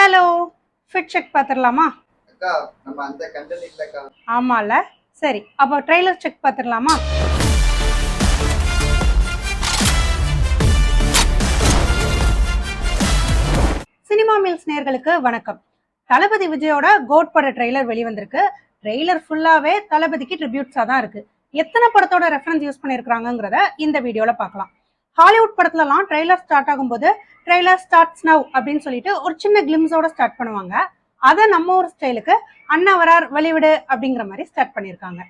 Hello fit check பார்த்துடலாமா? ஆமால. சரி அப்போ ட்ரெய்லர் செக் பார்த்துடலாமா? சினிமா மீல்ஸ் நேர்களுக்கு வணக்கம். தளபதி விஜயோட கோட் பட ட்ரெய்லர் வெளிவந்திருக்கு. ட்ரெய்லர் ஃபுல்லாவே தளபதிக்கு ட்ரிபியூட்ஸாக தான் இருக்கு. எத்தனை படத்தோட ரெஃபரன்ஸ் யூஸ் பண்ணியிருக்காங்கிறத இந்த வீடியோல பார்க்கலாம். ஹாலிவுட் படத்துலலாம் ட்ரெய்லர் ஸ்டார்ட் ஆகும்போது ட்ரெய்லர் ஸ்டார்ட்ஸ் நவ் அப்படின்னு சொல்லிட்டு ஒரு சின்ன கிளிம்ஸோட ஸ்டார்ட் பண்ணுவாங்க. அதை நம்ம ஒரு ஸ்டைலுக்கு அண்ணா வரார் வெளிவிடு அப்படிங்கிற மாதிரி ஸ்டார்ட் பண்ணியிருக்காங்க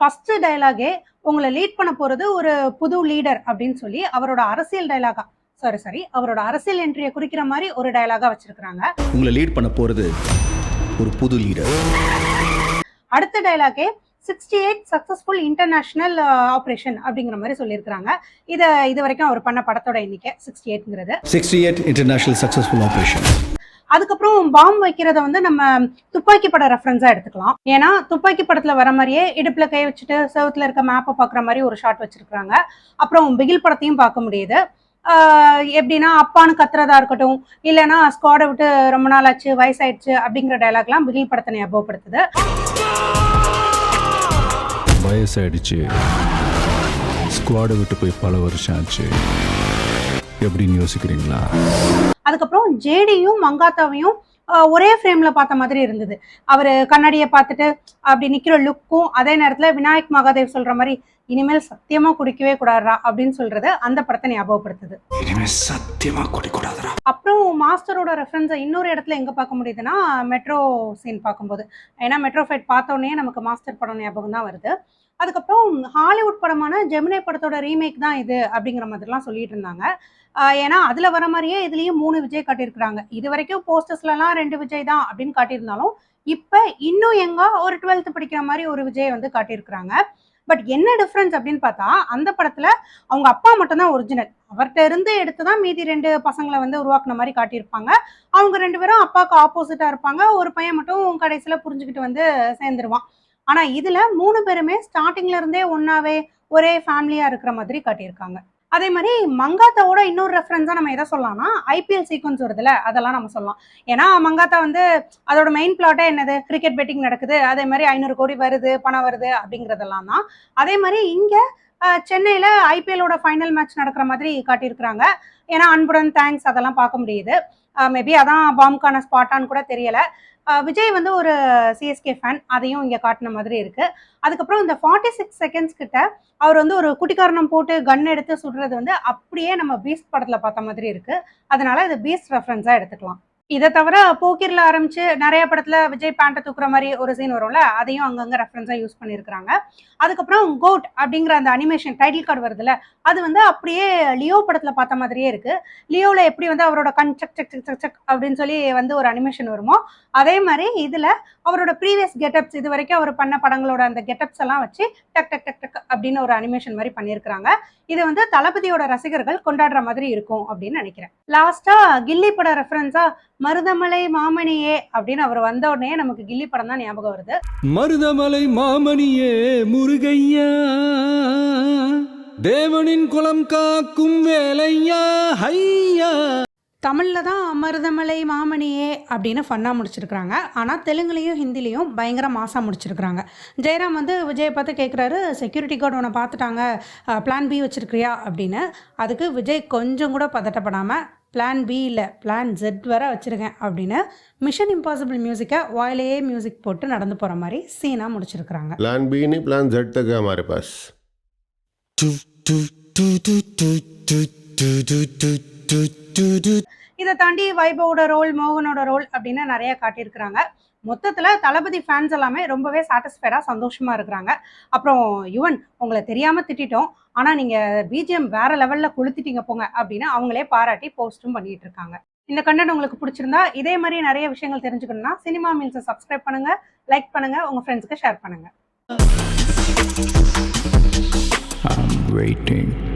ஃபர்ஸ்ட் டயலாகே உங்களை லீட் பண்ண போறது ஒரு புது லீடர் அப்படின்னு சொல்லி அவரோட அரசியல் டைலாகா சாரி சாரி அவரோட அரசியல் என்ட்ரியை குறிக்கிற மாதிரி ஒரு டைலாகா வச்சிருக்காங்க உங்களை லீட் பண்ண போறது ஒரு புது லீடர் அடுத்த டயலாகே sixty eight successful international operation அப்படிங்கிற மாதிரி சொல்லியிருக்காங்க இதை இது வரைக்கும் அவர் பண்ண படத்தோட எண்ணிக்கை sixty எயிட்ங்கிறது sixty eight international successful operation அதுக்கப்புறம் பாம் வைக்கிறத வந்து நம்ம துப்பாக்கி பட ரெஃபரன்ஸா எடுத்துக்கலாம். ஏன்னா துப்பாக்கி படத்துல வர மாதிரியே இடுப்புல கை வச்சுட்டு செவத்துல இருக்க மேப்பை பாக்குற மாதிரி ஒரு ஷாட் வச்சிருக்காங்க அப்புறம் பிகில் படத்தையும் பார்க்க முடியுது. எப்படின்னா அப்பான்னு கத்துறதா இருக்கட்டும் இல்லைன்னா ஸ்குவாடை விட்டு ரொம்ப நாள் ஆச்சு வயசாயிடுச்சு அப்படிங்கிற டைலாக்லாம் பிகில் படத்தை ஞாபகப்படுத்துது வயசாயிடுச்சு. ஸ்குவாடை விட்டு போய் பல வருஷம் ஆச்சு. எப்படின்னு யோசிக்கிறீங்களா? அதுக்கப்புறம் ஜேடியும் மங்காத்தாவையும் ஒரே ஃப்ரேம்ல பார்த்த மாதிரி இருந்தது. அவர் கண்ணாடியை பார்த்துட்டு அப்படி நிக்கிற லுக்கும் அதே நேரத்துல விநாயக் மகாதேவ் சொல்ற மாதிரி இனிமேல் சத்தியமா குடிக்கவே கூடாதுடா அப்படின்னு சொல்றது அந்த படத்தை ஞாபகப்படுத்துது. இனிமே சத்தியமா குடிக்கூடாதுடா அப்புறம் மாஸ்டரோட ரெஃபரன்ஸை இன்னொரு இடத்துல எங்கே பார்க்க முடியுதுன்னா மெட்ரோ சீன் பார்க்கும்போது. ஏன்னா மெட்ரோ ஃபைட் பார்த்தோன்னே நமக்கு மாஸ்டர் படம் ஞாபகம் தான் வருது. அதுக்கப்புறம் ஹாலிவுட் படமான ஜெமினை படத்தோட ரீமேக் தான் இது அப்படிங்கிற மாதிரிலாம் சொல்லிட்டு இருந்தாங்க. ஏன்னா அதில் வர மாதிரியே இதுலேயும் மூணு விஜய் காட்டியிருக்கிறாங்க. இது வரைக்கும் போஸ்டர்ஸ்லலாம் ரெண்டு விஜய் தான் அப்படின்னு காட்டியிருந்தாலும் இப்போ இன்னும் எங்கே ஒரு டுவெல்த் படிக்கிற மாதிரி ஒரு விஜய் வந்து காட்டியிருக்கிறாங்க. பட் என்ன டிஃப்ரென்ஸ் அப்படின்னு பார்த்தா அந்த படத்துல அவங்க அப்பா மட்டும்தான் ஒரிஜினல் அவர்கிட்ட இருந்து எடுத்து தான் மீதி ரெண்டு பசங்களை வந்து உருவாக்குன மாதிரி காட்டியிருப்பாங்க. அவங்க ரெண்டு பேரும் அப்பாவுக்கு ஆப்போசிட்டா இருப்பாங்க. ஒரு பையன் மட்டும் கடைசியில புரிஞ்சுக்கிட்டு வந்து சேர்ந்துருவான். ஆனா இதுல மூணு பேருமே ஸ்டார்டிங்ல இருந்தே ஒன்னாவே ஒரே ஃபேமிலியா இருக்கிற மாதிரி காட்டியிருக்காங்க. அதே மாதிரி மங்காத்தாவோட இன்னொரு ரெஃபரன்ஸா நம்ம எதை சொல்லலாம்னா ஐபிஎல் சீக்வன்ஸ் வருதுல அதெல்லாம் நம்ம சொல்லலாம். ஏன்னா மங்காத்தா வந்து அதோட மெயின் பிளாட்டே என்னது? கிரிக்கெட் பெட்டிங் நடக்குது. அதே மாதிரி ஐநூறு கோடி வருது பணம் வருது அப்படிங்கறதெல்லாம் தான். அதே மாதிரி இங்கே சென்னையில் ஐபிஎல்லோட ஃபைனல் மேட்ச் நடக்கிற மாதிரி காட்டியிருக்கிறாங்க. ஏன்னா அன்புடன் தேங்க்ஸ் அதெல்லாம் பார்க்க முடியுது. மேபி அதான் பாம்கான ஸ்பாட்டான்னு கூட தெரியல. விஜய் வந்து ஒரு சிஎஸ்கே ஃபேன் அதையும் இங்கே காட்டின மாதிரி இருக்கு. அதுக்கப்புறம் இந்த ஃபார்ட்டி சிக்ஸ் செகண்ட்ஸ் கிட்ட அவர் வந்து ஒரு குட்டிக்காரணம் போட்டு கன் எடுத்து சுடுறது வந்து அப்படியே நம்ம பீஸ்ட் படத்துல பார்த்த மாதிரி இருக்கு. அதனால இது பீஸ்ட் ரெஃபரன்ஸா எடுத்துக்கலாம். இதை தவிர போக்கிரில் ஆரம்பிச்சு நிறைய படத்துல விஜய் பேண்ட்டை தூக்குற மாதிரி ஒரு சீன் வரும்ல அதையும் அங்கங்க ரெஃபரன்ஸா யூஸ் பண்ணியிருக்கிறாங்க அதுக்கப்புறம் கோட் அப்படிங்கிற அந்த அனிமேஷன் டைட்டில் கார்டு வருதுல்ல அது வந்து அப்படியே லியோ படத்துல பார்த்த மாதிரியே இருக்கு. லியோவில் எப்படி வந்து அவரோட கண் சக் சக் சக் சக் சக் அப்படின்னு சொல்லி வந்து ஒரு அனிமேஷன் வருமோ அதே மாதிரி இதுல அவரோட ப்ரீவியஸ் கெட்டப்ஸ் இது வரைக்கும் அவர் பண்ண படங்களோட அந்த கெட்டப்ஸ் எல்லாம் வச்சு டக் டக் டக் டக் அப்படின்னு ஒரு அனிமேஷன் மாதிரி பண்ணியிருக்கிறாங்க இது வந்து தளபதியோட ரசிகர்கள் கொண்டாடுற மாதிரி இருக்கும் அப்படின்னு நினைக்கிறேன். லாஸ்டா கில்லி பட ரெஃபரன்ஸா மருதமலை மாமணியே அப்படின்னு அவர் வந்த உடனே நமக்கு கில்லி படம் தான் ஞாபகம் வருது. மருதமலை மாமணியே முருகையா தேவனின் குலம் காக்கும் வேலையா ஹையா. தமிழில் தான் மருதமலை மாமணியே அப்படின்னு ஃபன்னாக முடிச்சிருக்கிறாங்க. ஆனால் தெலுங்குலேயும் ஹிந்திலையும் பயங்கர மாசாக முடிச்சிருக்கிறாங்க. ஜெயராம் வந்து விஜயை பார்த்து கேட்குறாரு செக்யூரிட்டி கார்டு உன்னை பார்த்துட்டாங்க. பிளான் பி வச்சிருக்கிறியா? அப்படின்னு. அதுக்கு விஜய் கொஞ்சம் கூட பதட்டப்படாமல் பிளான் பி இல்லை பிளான் ஜெட் வர வச்சுருக்கேன் அப்படின்னு மிஷன் இம்பாசிபிள் மியூசிக்கை வாயிலேயே மியூசிக் போட்டு நடந்து போகிற மாதிரி சீனாக முடிச்சிருக்கிறாங்க प्लान बी नहीं प्लान जेड तक है हमारे पास இதை தாண்டி வைபவோட ரோல் மோகனோட ரோல் அப்படின்னு நிறைய காட்டியிருக்கிறாங்க மொத்தத்தில் தளபதி ஃபேன்ஸ் எல்லாமே ரொம்பவே சாட்டிஸ்ஃபைடாக சந்தோஷமாக இருக்கிறாங்க. அப்புறம் யுவன் உங்களை தெரியாமல் திட்டிட்டோம். ஆனால் நீங்கள் பிஜிஎம் வேற லெவலில் கொளுத்திட்டீங்க போங்க அப்படின்னு அவங்களே பாராட்டி போஸ்ட்டும் பண்ணிட்டு இருக்காங்க. இந்த கண்டென்ட் உங்களுக்கு பிடிச்சிருந்தா இதே மாதிரி நிறைய விஷயங்கள் தெரிஞ்சுக்கணும்னா சினிமா மீல்ஸை சப்ஸ்கிரைப் பண்ணுங்க லைக் பண்ணுங்க உங்க ஃப்ரெண்ட்ஸ்க்கு ஷேர் பண்ணுங்க. I'm waiting.